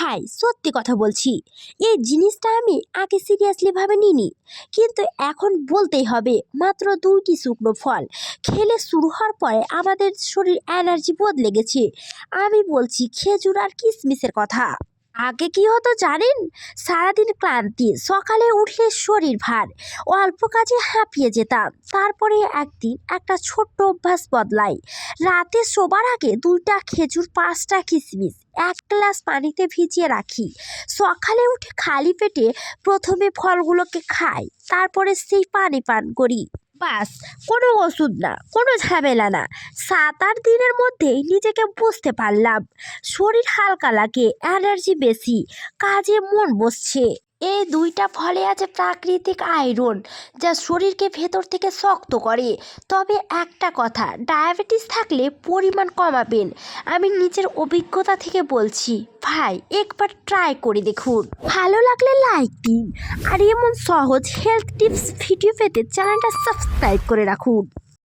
ভাই সত্যি কথা বলছি। এই জিনিসটা আমি আগে সিরিয়াসলি ভাবে নিনি কিন্তু এখন বলতেই হবে, মাত্র দুইটি শুকনো ফল। খেলে শুরু হওয়ার পরে আমাদের শরীর এনার্জি বদলে গেছে। আমি বলছি খেজুর আর কিশমিশের কথা। আগে কি হতো জানেন? সারাদিন ক্লান্তি, সকালে উঠলে শরীর ভার, অল্প কাজে হাঁপিয়ে যেতাম। তারপরে একদিন একটা ছোট্ট অভ্যাস বদলাই। রাতে শোবার আগে দুইটা খেজুর, পাঁচটা কিশমিশ এক গ্লাস পানিতে ভিজিয়ে রাখি। সকালে উঠে খালি পেটে প্রথমে ফলগুলোকে খাই, তারপরে সেই পানি পান করি। বাস কোনো ওষুধ না, কোনো ঝামেলা না। সাত আট দিনের মধ্যেই নিজেকে বুঝতে পারলাম। শরীর হালকা লাগে, এনার্জি বেশি, কাজে মন বসছে। এই দুইটা ফলে আছে প্রাকৃতিক আয়রন, যা শরীরকে ভেতর থেকে শক্ত করে। তবে একটা কথা, ডায়াবেটিস থাকলে পরিমাণ কমাবেন। আমি নিজের অভিজ্ঞতা থেকে বলছি, ভাই, একবার ট্রাই করে দেখুন। ভালো লাগলে লাইক দিন, আর এমন সহজ হেলথ টিপস ভিডিও পেতে চ্যানেলটা সাবস্ক্রাইব করে রাখুন।